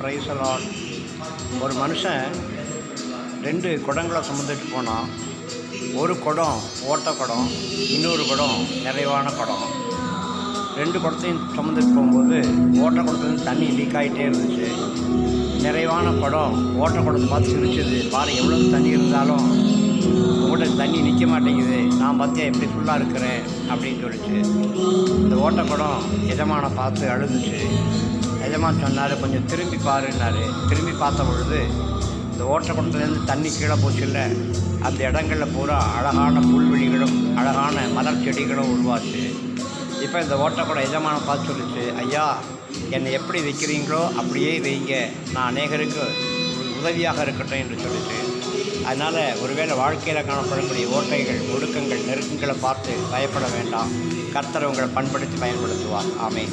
ப்ரைஸலால் ஒரு மனுஷன் ரெண்டு குடங்களை சுமந்துட்டு போனான் ஒரு குடம் ஓட்ட குடம் இன்னொரு குடம் நிறைவான குடம். ரெண்டு குடத்தையும் சுமந்துட்டு போகும்போது ஓட்ட குடத்துலேருந்து தண்ணி லீக் ஆகிட்டே இருந்துச்சு. நிறைவான குடம் ஓட்ட குடத்தை பார்த்து சிரிச்சது பாரு எவ்வளோ தண்ணி இருந்தாலும் உங்கள்கிட்ட தண்ணி நிற்க மாட்டேங்குது. நான் பார்த்தியா எப்படி ஃபுல்லாக இருக்கிறேன்? அப்படின்னு சொல்லிச்சு. இந்த ஓட்ட குடம் எஜமான பார்த்து அழுதுச்சு. எஜமான் சொன்னார் கொஞ்சம் திரும்பி பாருன்னாரு. திரும்பி பார்த்த பொழுது இந்த ஓட்டக்குடத்துலேருந்து தண்ணி கீழே போச்சுல்ல அந்த இடங்களில் பூரா அழகான புல்வெளிகளும் அழகான மலர் செடிகளும் உருவாச்சு. இப்போ இந்த ஓட்டக்கூட எஜமான பார்த்து சொல்லிச்சு ஐயா என்னை எப்படி வைக்கிறீங்களோ அப்படியே வைங்க. நான் அநேகருக்கு உதவியாக இருக்கட்டும் என்று சொல்லிச்சு. அதனால் ஒருவேளை வாழ்க்கையில் காணப்படக்கூடிய ஓட்டைகள் ஒடுக்கங்கள் நெருக்கங்களை பார்த்து பயப்பட வேண்டாம். கர்த்தர் உங்களை பண்படுத்தி பயன்படுத்துவார். ஆமே